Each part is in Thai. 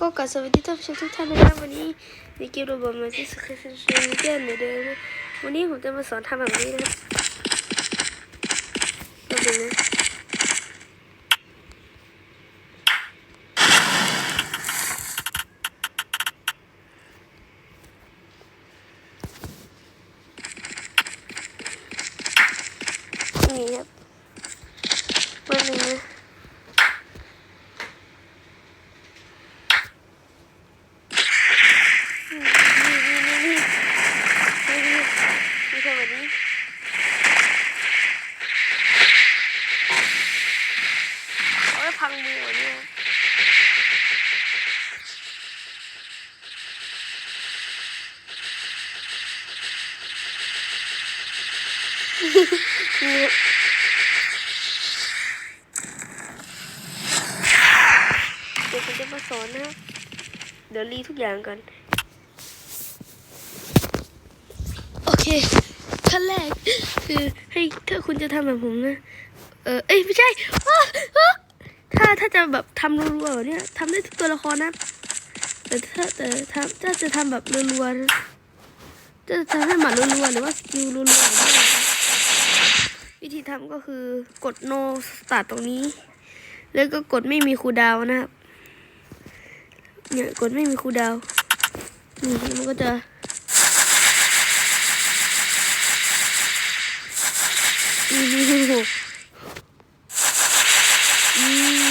ก็กราบสวัสดีท่านผู้ชมทุกท่านนะครับวันนี้ในเกมโรบอทมาที่สคริปต์ชนเดียนเหมือนเดิมนะวันนี้ผมจะมาสอนทำแบบนี้นะครับก็ดูนะนี่ครับวันหนึ่งนะ นี่นี่นี่นี่นี่นี่นี่ทำแบบนี้โอ้ยพังมือเหรอเนี่ยนี่ เดี๋ยวผมจะมาสอนนะ เดี๋ยวรีทุกอย่างก่อน โอเค ขั้นแรก คือให้ถ้าคุณจะทำแบบผมนะ เออ เอ้ย ไม่ใช่ ถ้าถ้าจะแบบทำรัวๆแบบเนี่ยทำได้ทุกตัวละครนะ แต่ถ้าแต่ถ้าถ้าจะทำแบบรัวๆนะจะทำให้หมัดรัวๆหรือว่าสกิลรัวๆแบบนี้นะวิธีทำก็คือกด no start ตรงนี้ แล้วก็กดไม่มีคูดาวนะครับเนี่ยกดไม่มีคูดาวนี่มันก็จะอืมอื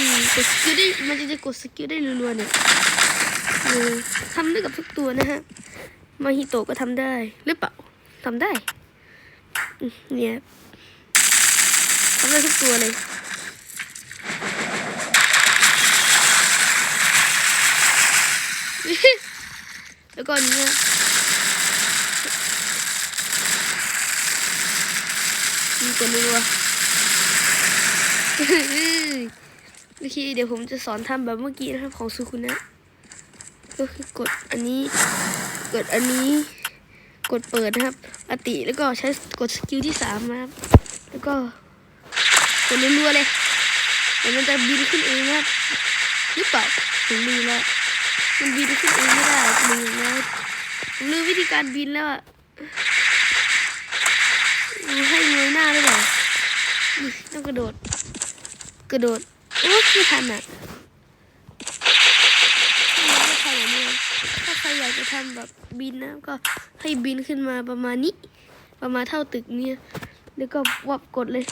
มกดสกิลได้ มันจะจะกดสกิลได้รัวๆเนี่ยทำได้กับทุกตัวนะฮะ มาฮิโตะก็ทำได้หรือเปล่าทำได้ เนี่ยทำได้ทุกตัวเลยแล้วก็อันนี้นะมีกดรัว โอเค เดี๋ยวผมจะสอนทำแบบเมื่อกี้นะครับของสุคุณนะ ก็คือกดอันนี้ กดอันนี้ กดเปิดนะครับ อติแล้วก็ใช้กดสกิลที่สามนะครับ แล้วก็กดรัวๆเลยเดี๋ยวมันจะบินขึ้นเองนะครับหรือเปล่าถึงมือแล้วมันบินขึ้นเองไม่ได้ลืมแล้วผมลืมวิธีการบินแล้วอะให้เงยหน้าหรือเปล่าต้องกระโดด กระโดด โอ้ไม่ทันอะไม่ทันอะเนี่ยถ้าใครอยากจะทำแบบบินนะ ก็ให้บินขึ้นมาประมาณนี้ ประมาณเท่าตึกเนี่ยแล้วก็วับกดเลย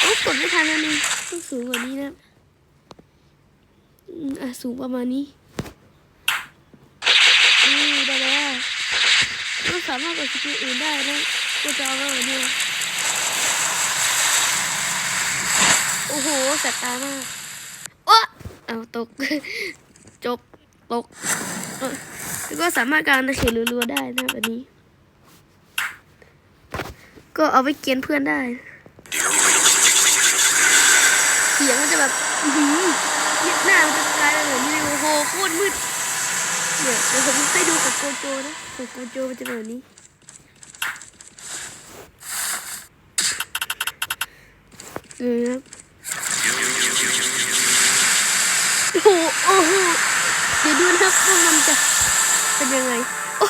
โอ้กดไม่ทันอันนี้ต้องสูงกว่านี้นะอืมอะสูงประมาณนี้นี่ได้แล้วก็สามารถกดสกิลอื่นได้นะก็จะเอาไว้แบบนี้โอ้โห แสบตามากโอ้เอาตก จบ ตกเอ้ยแล้วก็สามารถการตะเข็นรัวๆได้นะแบบนี้ ก็เอาไว้เกียนเพื่อนได้ เสียงมันจะแบบอื้อหือหน้ามันจะกลายเป็นแบบนี้เลยโอ้โหโคตรมืดเนี่ยเดี๋ยวผมให้ดูกับโกโจนะของโกโจมันจะเป็นแบบนี้นี่ครับ โอ้โหเดี๋ยวดูนะครับว่ามันจะเป็นยังไง โ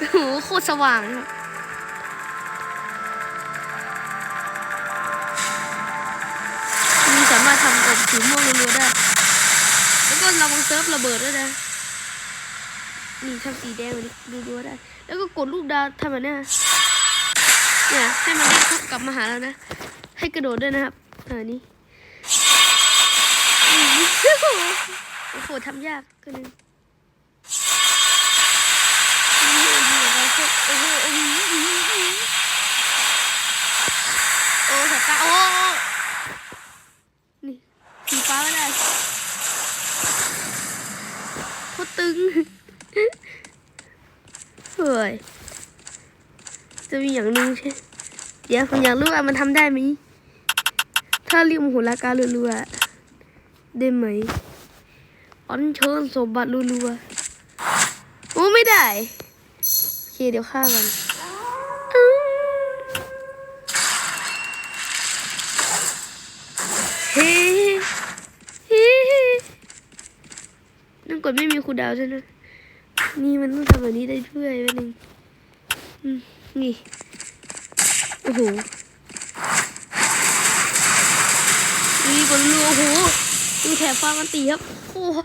อ้โหโคตรสว่างครับมีสามารถทำกับสีม่วงรัวๆได้ แล้วก็ระวังเซิร์ฟระเบิดด้วยนะ นี่ทำสีแดงแบบนี้ดูดูได้ แล้วก็กดลูกดาวทำแบบนี้เนี่ยให้มันกลับมาหาเรานะ ให้กระโดดด้วยนะครับอ่านี่ โอ้โหทำยากก็นึงโอ้โหโอ้โหโอ้โหโอ้สตาโอ้นี่สีฟ้าก็ได้โคตรตึงเฮ้ยจะมีอย่างหนึงใช่ เดี๋ยวผมอยากรู้ว่ามันทำได้ไหมถ้าเรียกมโหราการรัวๆ ได้ไหมอันเชิญสมบัติรัวๆโอ้ไม่ได้ โอเค เดี๋ยวฆ่ากันอื้เฮ้เฮ้ดไม่มีคูดาวใช่ไหมนี่มันต้องทำแบบนี้ได้ด้วยแป๊บนึงนี่ โอ้โห นี่กดรัวโอ้โห ดูแถบฟ้ามันตีครับโอ้โห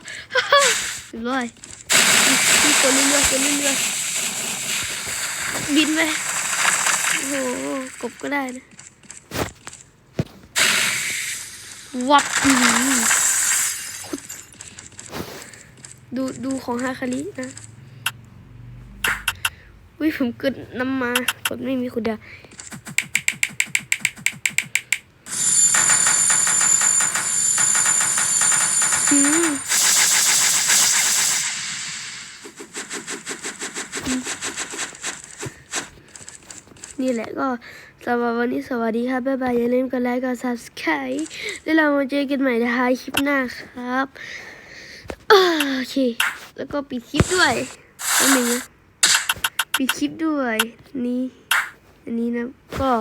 เรียบร้อยนี่กดเรื่อยๆกดเรื่อยๆบินไปโอ้โหกบก็ได้นะวับอืมดูดูของฮาคารินะวิผมเกิดน้ำมากดไม่มีคุณดาอืมอืม นี่แหละก็สำหรับวันนี้สวัสดีครับบ๊ายบายอย่าลืมกดไลค์กด subscribe แล้วเรามาเจอกันใหม่ในคลิปหน้าครับโอเค แล้วก็ปิดคลิปด้วยอันหนึ่งนะปิดคลิปด้วยนี่อันนี้นะก็